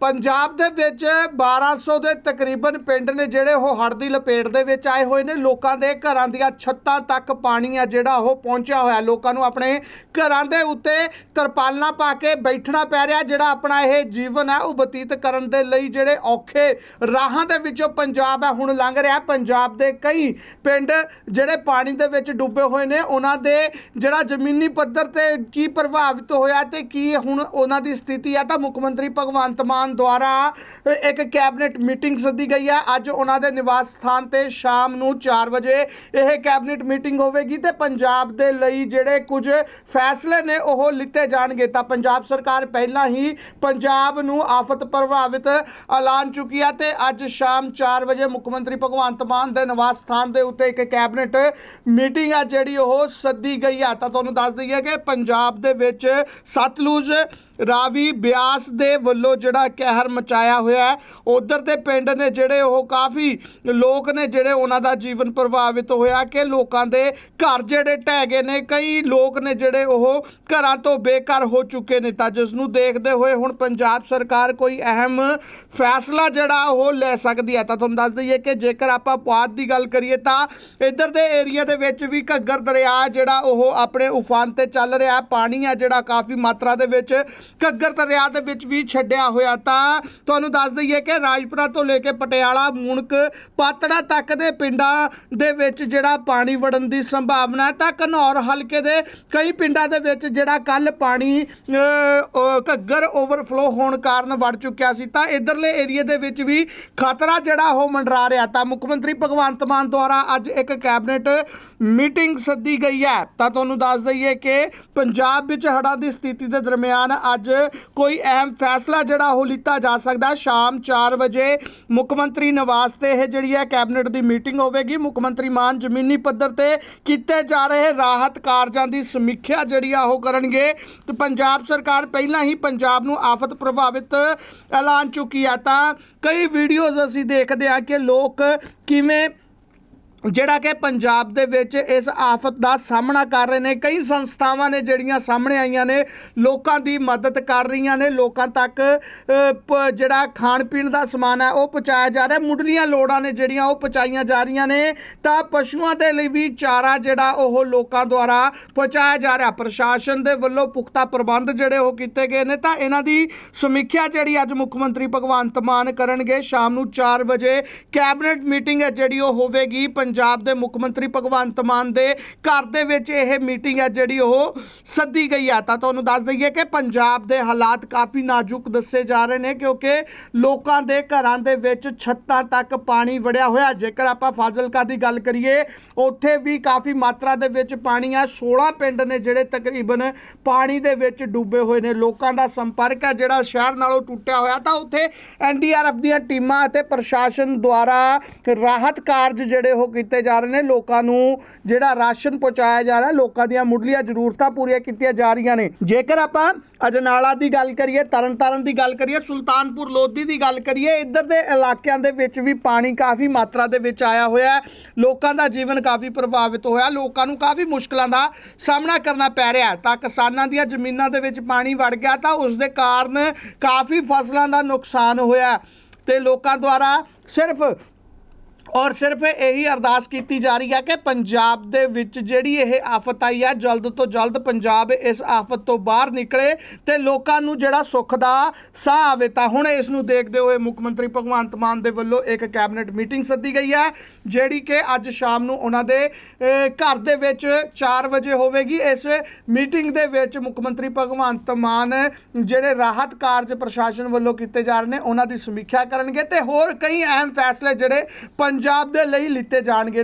ਪੰਜਾਬ ਦੇ ਵਿੱਚ 1200 ਦੇ ਤਕਰੀਬਨ ਪਿੰਡ ਨੇ ਜਿਹੜੇ ਉਹ ਹੜ੍ਹ ਦੀ ਲਪੇਟ ਦੇ ਵਿੱਚ ਆਏ ਹੋਏ ਨੇ। ਲੋਕਾਂ ਦੇ ਘਰਾਂ ਦੀਆਂ ਛੱਤਾਂ ਤੱਕ ਪਾਣੀ ਆ ਜਿਹੜਾ ਉਹ ਪਹੁੰਚਿਆ ਹੋਇਆ। ਲੋਕਾਂ ਨੂੰ ਆਪਣੇ ਘਰਾਂ ਦੇ ਉੱਤੇ ਤਰਪਾਲਾਂ ਪਾ ਕੇ ਬੈਠਣਾ ਪੈ ਰਿਹਾ, ਜਿਹੜਾ ਆਪਣਾ ਇਹ ਜੀਵਨ ਹੈ ਉਹ ਬਤੀਤ ਕਰਨ ਦੇ ਲਈ ਜਿਹੜੇ ਔਖੇ ਰਾਹਾਂ ਦੇ ਵਿੱਚੋਂ ਪੰਜਾਬ ਹੈ ਹੁਣ ਲੰਘ ਰਿਹਾ। ਪੰਜਾਬ ਦੇ ਕਈ ਪਿੰਡ ਜਿਹੜੇ ਪਾਣੀ ਦੇ ਵਿੱਚ ਡੁੱਬੇ ਹੋਏ ਨੇ, ਉਹਨਾਂ ਦੇ ਜਿਹੜਾ ਜ਼ਮੀਨੀ ਪੱਧਰ ਤੇ ਕੀ ਪ੍ਰਭਾਵਿਤ ਹੋਇਆ ਤੇ ਕੀ ਹੁਣ ਉਹਨਾਂ ਦੀ ਸਥਿਤੀ ਹੈ ਤਾਂ ਮੁੱਖ ਮੰਤਰੀ ਭਗਵੰਤ ਮਾਨ ਦੁਆਰਾ ਇੱਕ ਕੈਬਨਿਟ ਮੀਟਿੰਗ ਸੱਦੀ ਗਈ ਹੈ। ਅੱਜ ਉਹਨਾਂ ਦੇ ਨਿਵਾਸ ਸਥਾਨ ਤੇ ਸ਼ਾਮ ਨੂੰ 4 ਵਜੇ ਇਹ ਕੈਬਨਿਟ ਮੀਟਿੰਗ ਹੋਵੇਗੀ ਤੇ ਪੰਜਾਬ ਦੇ ਲਈ ਜਿਹੜੇ ਕੁਝ ਫੈਸਲੇ ਨੇ ਉਹ ਲਿੱਤੇ ਜਾਣਗੇ। ਤਾਂ ਪੰਜਾਬ ਸਰਕਾਰ ਪਹਿਲਾਂ ਹੀ ਪੰਜਾਬ ਨੂੰ ਆਫਤ ਪ੍ਰਭਾਵਿਤ ਐਲਾਨ ਚੁੱਕੀ ਹੈ ਤੇ ਅੱਜ ਸ਼ਾਮ 4 ਵਜੇ ਮੁੱਖ ਮੰਤਰੀ ਭਗਵੰਤ ਮਾਨ ਦੇ ਨਿਵਾਸ ਸਥਾਨ ਦੇ ਉੱਤੇ ਇੱਕ ਕੈਬਨਿਟ ਮੀਟਿੰਗ ਆ ਜਿਹੜੀ ਉਹ ਸੱਦੀ ਗਈ ਆ ਤਾਂ ਤੁਹਾਨੂੰ ਦੱਸ ਦਈਏ ਕਿ ਪੰਜਾਬ ਦੇ ਵਿੱਚ ਸਤਲੁਜ ਰਾਵੀ ਬਿਆਸ ਦੇ ਵੱਲੋਂ ਜਿਹੜਾ ਕਹਿਰ ਮਚਾਇਆ ਹੋਇਆ ਹੈ। ਉਧਰ ਦੇ ਪਿੰਡ ਨੇ ਜਿਹੜੇ ਉਹ ਕਾਫੀ ਲੋਕ ਨੇ ਜਿਹੜੇ ਉਹਨਾਂ ਦਾ ਜੀਵਨ ਪ੍ਰਭਾਵਿਤ ਹੋਇਆ ਕਿ ਲੋਕਾਂ ਦੇ ਘਰ ਜਿਹੜੇ ਢਹਿ ਗਏ ਨੇ, ਕਈ ਲੋਕ ਨੇ ਜਿਹੜੇ ਉਹ ਘਰਾਂ ਤੋਂ ਬੇਘਰ ਹੋ ਚੁੱਕੇ ਨੇ ਤਾਂ ਜਿਸ ਨੂੰ ਦੇਖਦੇ ਹੋਏ ਹੁਣ ਪੰਜਾਬ ਸਰਕਾਰ ਕੋਈ ਅਹਿਮ ਫੈਸਲਾ ਜਿਹੜਾ ਉਹ ਲੈ ਸਕਦੀ ਹੈ। ਤਾਂ ਤੁਹਾਨੂੰ ਦੱਸ ਦਈਏ ਕਿ ਜੇਕਰ ਆਪਾਂ ਪੁਆਧ ਦੀ ਗੱਲ ਕਰੀਏ ਤਾਂ ਇੱਧਰ ਦੇ ਏਰੀਆ ਦੇ ਵਿੱਚ ਵੀ ਘੱਗਰ ਦਰਿਆ ਜਿਹੜਾ ਉਹ ਆਪਣੇ ਉਫਾਨ ਤੇ ਚੱਲ ਰਿਹਾ ਪਾਣੀ ਆ ਜਿਹੜਾ ਕਾਫੀ ਮਾਤਰਾ ਦੇ ਵਿੱਚ ਘੱਗਰ ਦਰਿਆ ਦੇ ਵਿੱਚ ਵੀ ਛੱਡਿਆ ਹੋਇਆ ਤਾਂ ਤੁਹਾਨੂੰ ਦੱਸ ਦਈਏ ਕਿ ਰਾਜਪੁਰਾ ਤੋਂ ਲੈ ਕੇ ਪਟਿਆਲਾ, ਮੂਣਕ, ਪਾਤੜਾ ਤੱਕ ਦੇ ਪਿੰਡਾਂ ਦੇ ਵਿੱਚ ਜਿਹੜਾ ਪਾਣੀ ਵੜਨ ਦੀ ਸੰਭਾਵਨਾ ਹੈ, ਤਾਂ ਘਨੌਰ ਹਲਕੇ ਦੇ ਕਈ ਪਿੰਡਾਂ ਦੇ ਵਿੱਚ ਜਿਹੜਾ ਕੱਲ ਪਾਣੀ ਘੱਗਰ ਓਵਰਫਲੋ ਹੋਣ ਕਾਰਨ ਵੜ ਚੁੱਕਿਆ ਸੀ, ਤਾਂ ਇਧਰਲੇ ਏਰੀਆ ਦੇ ਵਿੱਚ ਵੀ ਖਤਰਾ ਜਿਹੜਾ ਉਹ ਮੰਡਰਾ ਰਿਹਾ। ਤਾਂ ਮੁੱਖ ਮੰਤਰੀ ਭਗਵੰਤ ਮਾਨ ਦੁਆਰਾ ਅੱਜ ਇੱਕ ਕੈਬਨਿਟ ਮੀਟਿੰਗ ਸੱਦੀ ਗਈ ਹੈ। ਤਾਂ ਤੁਹਾਨੂੰ ਦੱਸ ਦਈਏ ਕਿ ਪੰਜਾਬ ਵਿੱਚ ਹੜ੍ਹਾਂ ਦੀ ਸਥਿਤੀ ਦੇ ਦਰਮਿਆਨ ਅੱਜ ਕੋਈ ਅਹਿਮ ਫੈਸਲਾ ਜਿਹੜਾ ਉਹ ਲਿੱਤਾ ਜਾ ਸਕਦਾ। ਸ਼ਾਮ 4 ਵਜੇ ਮੁੱਖ ਮੰਤਰੀ ਨਿਵਾਸ ਤੇ ਇਹ ਜਿਹੜੀ ਹੈ ਕੈਬਨਿਟ ਦੀ ਮੀਟਿੰਗ ਹੋਵੇਗੀ। ਮੁੱਖ ਮੰਤਰੀ ਮਾਨ ਜ਼ਮੀਨੀ ਪੱਧਰ ਤੇ ਕੀਤੇ ਜਾ ਰਹੇ ਰਾਹਤ ਕਾਰਜਾਂ ਦੀ ਸਮੀਖਿਆ ਜਿਹੜੀ ਆ ਉਹ ਕਰਨਗੇ। ਤੇ ਪੰਜਾਬ ਸਰਕਾਰ ਪਹਿਲਾਂ ਹੀ ਪੰਜਾਬ ਨੂੰ ਆਫਤ ਪ੍ਰਭਾਵਿਤ ਐਲਾਨ ਚੁੱਕੀ ਹੈ ਤਾਂ ਕਈ ਵੀਡੀਓਜ਼ ਅਸੀਂ ਦੇਖਦੇ ਹਾਂ ਕਿ ਲੋਕ ਕਿਵੇਂ ਜਿਹੜਾ ਕਿ ਪੰਜਾਬ ਦੇ ਵਿੱਚ ਇਸ ਆਫਤ ਦਾ ਸਾਹਮਣਾ ਕਰ ਰਹੇ ਨੇ। ਕਈ ਸੰਸਥਾਵਾਂ ਨੇ ਜਿਹੜੀਆਂ ਸਾਹਮਣੇ ਆਈਆਂ ਨੇ, ਲੋਕਾਂ ਦੀ ਮਦਦ ਕਰ ਰਹੀਆਂ ਨੇ। ਲੋਕਾਂ ਤੱਕ ਪ- ਜਿਹੜਾ ਖਾਣ ਪੀਣ ਦਾ ਸਮਾਨ ਹੈ, ਉਹ ਪਹੁੰਚਾਇਆ ਜਾ ਰਿਹਾ। ਮੁੱਢਲੀਆਂ ਲੋੜਾਂ ਨੇ ਜਿਹੜੀਆਂ, ਉਹ ਪਹੁੰਚਾਈਆਂ ਜਾ ਰਹੀਆਂ ਨੇ। ਤਾਂ ਪਸ਼ੂਆਂ ਦੇ ਲਈ ਵੀ ਚਾਰਾ ਜਿਹੜਾ, ਉਹ ਲੋਕਾਂ ਦੁਆਰਾ ਪਹੁੰਚਾਇਆ ਜਾ ਰਿਹਾ। ਪ੍ਰਸ਼ਾਸਨ ਦੇ ਵੱਲੋਂ ਪੁਖਤਾ ਪ੍ਰਬੰਧ ਜਿਹੜੇ ਉਹ ਕੀਤੇ ਗਏ ਨੇ। ਤਾਂ ਇਹਨਾਂ ਦੀ ਸਮੀਖਿਆ ਜਿਹੜੀ ਅੱਜ ਮੁੱਖ ਮੰਤਰੀ ਭਗਵੰਤ ਮਾਨ ਕਰਨਗੇ, ਸ਼ਾਮ ਨੂੰ 4 ਵਜੇ। ਕੈਬਨਿਟ ਮੀਟਿੰਗ ਹੈ ਜਿਹੜੀ ਉਹ ਹੋਵੇਗੀ। ਪੰਜਾਬ ਦੇ ਮੁੱਖ ਮੰਤਰੀ ਭਗਵੰਤ ਮਾਨ ਦੇ ਘਰ ਦੇ ਵਿੱਚ ਇਹ ਮੀਟਿੰਗ ਹੈ ਜਿਹੜੀ ਉਹ ਸੱਦੀ ਗਈ ਹੈ। ਤਾਂ ਤੁਹਾਨੂੰ ਦੱਸ ਦਈਏ ਕਿ ਪੰਜਾਬ ਦੇ ਹਾਲਾਤ ਕਾਫੀ ਨਾਜ਼ੁਕ ਦੱਸੇ ਜਾ ਰਹੇ ਨੇ ਕਿਉਂਕਿ ਲੋਕਾਂ ਦੇ ਘਰਾਂ ਦੇ ਵਿੱਚ ਛੱਤਾਂ ਤੱਕ ਪਾਣੀ ਵੜਿਆ ਹੋਇਆ ਜੇਕਰ ਆਪਾਂ ਫਾਜ਼ਿਲਕਾ ਦੀ ਗੱਲ ਕਰੀਏ, ਉੱਥੇ ਵੀ ਕਾਫੀ ਮਾਤਰਾ ਦੇ ਵਿੱਚ ਪਾਣੀ ਆ 16 ਪਿੰਡ ਨੇ ਜਿਹੜੇ ਤਕਰੀਬਨ ਪਾਣੀ ਦੇ ਵਿੱਚ ਡੁੱਬੇ ਹੋਏ ਨੇ। ਲੋਕਾਂ ਦਾ ਸੰਪਰਕ ਹੈ, ਜਿਹੜਾ ਸ਼ਹਿਰ ਨਾਲੋਂ ਟੁੱਟਿਆ ਹੋਇਆ। ਤਾਂ ਉੱਥੇ ਐਨਡੀਆਰਐਫ ਦੀਆਂ ਟੀਮਾਂ ਅਤੇ ਪ੍ਰਸ਼ਾਸਨ ਦੁਆਰਾ ਰਾਹਤ ਕਾਰਜ ਜਿਹੜੇ ਉਹ ਕੀਤੇ ਜਾ ਰਹੇ ਨੇ। ਲੋਕਾਂ ਨੂੰ ਜਿਹੜਾ ਰਾਸ਼ਨ ਪਹੁੰਚਾਇਆ ਜਾ ਰਿਹਾ, ਲੋਕਾਂ ਦੀਆਂ ਮੁੱਢਲੀਆਂ ਜ਼ਰੂਰਤਾਂ ਪੂਰੀਆਂ ਕੀਤੀਆਂ ਜਾ ਰਹੀਆਂ ਨੇ। ਜੇਕਰ ਆਪਾਂ ਅਜਨਾਲਾ ਦੀ ਗੱਲ ਕਰੀਏ, ਤਰਨਤਾਰਨ ਦੀ ਗੱਲ ਕਰੀਏ, ਸੁਲਤਾਨਪੁਰ ਲੋਧੀ ਦੀ ਗੱਲ ਕਰੀਏ, ਇੱਧਰ ਦੇ ਇਲਾਕਿਆਂ ਦੇ ਵਿੱਚ ਵੀ ਪਾਣੀ ਕਾਫੀ ਮਾਤਰਾ ਦੇ ਵਿੱਚ ਆਇਆ ਹੋਇਆ ਹੈ। ਲੋਕਾਂ ਦਾ ਜੀਵਨ ਕਾਫੀ ਪ੍ਰਭਾਵਿਤ ਹੋਇਆ। ਲੋਕਾਂ ਨੂੰ ਕਾਫੀ ਮੁਸ਼ਕਲਾਂ ਦਾ ਸਾਹਮਣਾ ਕਰਨਾ ਪੈ ਰਿਹਾ ਤਾਂ ਕਿਸਾਨਾਂ ਦੀਆਂ ਜ਼ਮੀਨਾਂ ਦੇ ਵਿੱਚ ਪਾਣੀ ਵੜ ਗਿਆ ਤਾਂ ਉਸ ਦੇ ਕਾਰਨ ਕਾਫੀ ਫਸਲਾਂ ਦਾ ਨੁਕਸਾਨ ਹੋਇਆ ਤੇ ਲੋਕਾਂ ਦੁਆਰਾ ਸਿਰਫ ਔਰ ਸਿਰਫ ਇਹੀ ਅਰਦਾਸ ਕੀਤੀ ਜਾ ਰਹੀ ਹੈ ਕਿ ਪੰਜਾਬ ਦੇ ਵਿੱਚ ਜਿਹੜੀ ਇਹ ਆਫਤ ਆਈ ਹੈ, ਜਲਦ ਤੋਂ ਜਲਦ ਪੰਜਾਬ ਇਸ ਆਫਤ ਤੋਂ ਬਾਹਰ ਨਿਕਲੇ ਤੇ ਲੋਕਾਂ ਨੂੰ ਜਿਹੜਾ ਸੁੱਖ ਦਾ ਸਾਹ ਆਵੇ ਤਾਂ ਹੁਣ ਇਸ ਨੂੰ ਦੇਖਦੇ ਹੋਏ ਮੁੱਖ ਮੰਤਰੀ ਭਗਵੰਤ ਮਾਨ ਦੇ ਵੱਲੋਂ ਇੱਕ ਕੈਬਨਿਟ ਮੀਟਿੰਗ ਸੱਦੀ ਗਈ ਹੈ, ਜਿਹੜੀ ਕਿ ਅੱਜ ਸ਼ਾਮ ਨੂੰ ਉਹਨਾਂ ਦੇ ਘਰ ਦੇ ਵਿੱਚ 4 ਵਜੇ ਹੋਵੇਗੀ। ਇਸ ਮੀਟਿੰਗ ਦੇ ਵਿੱਚ ਮੁੱਖ ਮੰਤਰੀ ਭਗਵੰਤ ਮਾਨ ਜਿਹੜੇ ਰਾਹਤ ਕਾਰਜ ਪ੍ਰਸ਼ਾਸਨ ਵੱਲੋਂ ਕੀਤੇ ਜਾ ਰਹੇ ਨੇ, ਉਹਨਾਂ ਦੀ ਸਮੀਖਿਆ ਕਰਨਗੇ ਤੇ ਹੋਰ ਕਈ ਅਹਿਮ ਫੈਸਲੇ ਜਿਹੜੇ ਪੰਜਾਬ ਦੇ ਲਈ ਲਿੱਤੇ ਜਾਣਗੇ